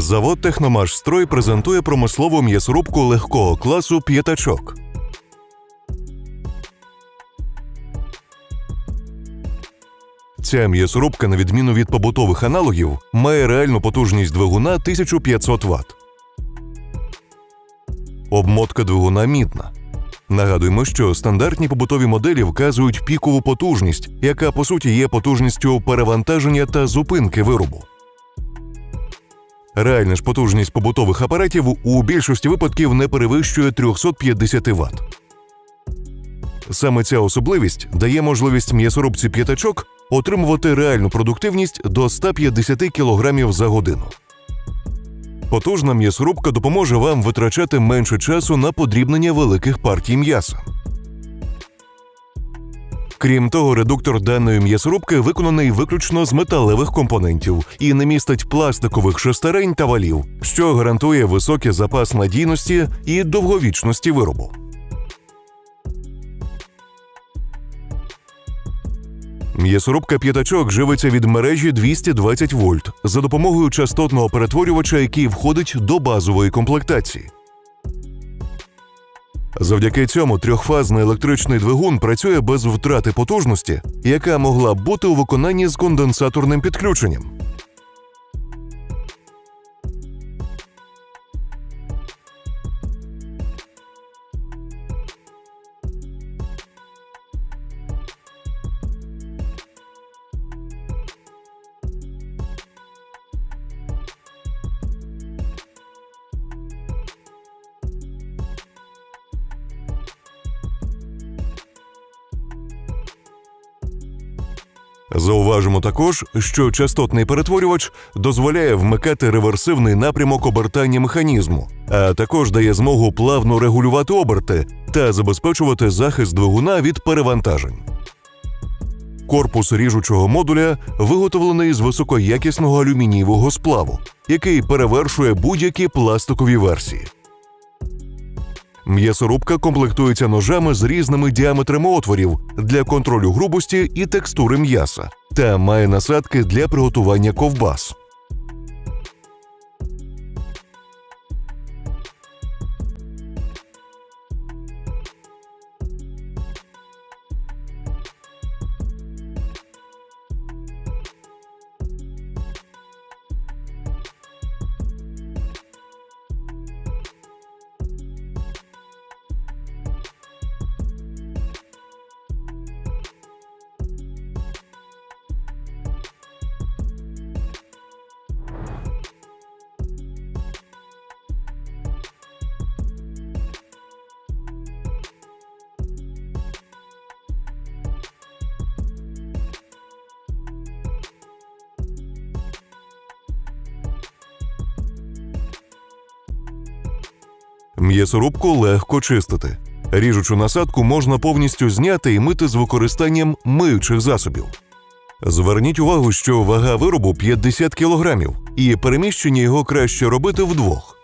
Завод Техномашстрой презентує промислову м'ясорубку легкого класу п'ятачок. Ця м'ясорубка, на відміну від побутових аналогів, має реальну потужність двигуна 1500 Вт. Обмотка двигуна мідна. Нагадуємо, що стандартні побутові моделі вказують пікову потужність, яка по суті є потужністю перевантаження та зупинки виробу. Реальна ж потужність побутових апаратів у більшості випадків не перевищує 350 Вт. Саме ця особливість дає можливість м'ясорубці п'ятачок отримувати реальну продуктивність до 150 кг за годину. Потужна м'ясорубка допоможе вам витрачати менше часу на подрібнення великих партій м'яса. Крім того, редуктор даної м'ясорубки виконаний виключно з металевих компонентів і не містить пластикових шестерень та валів, що гарантує високий запас надійності і довговічності виробу. М'ясорубка п'ятачок живиться від мережі 220 вольт за допомогою частотного перетворювача, який входить до базової комплектації. Завдяки цьому трьохфазний електричний двигун працює без втрати потужності, яка могла б бути у виконанні з конденсаторним підключенням. Зауважимо також, що частотний перетворювач дозволяє вмикати реверсивний напрямок обертання механізму, а також дає змогу плавно регулювати оберти та забезпечувати захист двигуна від перевантажень. Корпус ріжучого модуля виготовлений з високоякісного алюмінієвого сплаву, який перевершує будь-які пластикові версії. М'ясорубка комплектується ножами з різними діаметрами отворів для контролю грубості і текстури м'яса та має насадки для приготування ковбас. М'ясорубку легко чистити. Ріжучу насадку можна повністю зняти і мити з використанням миючих засобів. Зверніть увагу, що вага виробу 50 кг, і переміщення його краще робити вдвох.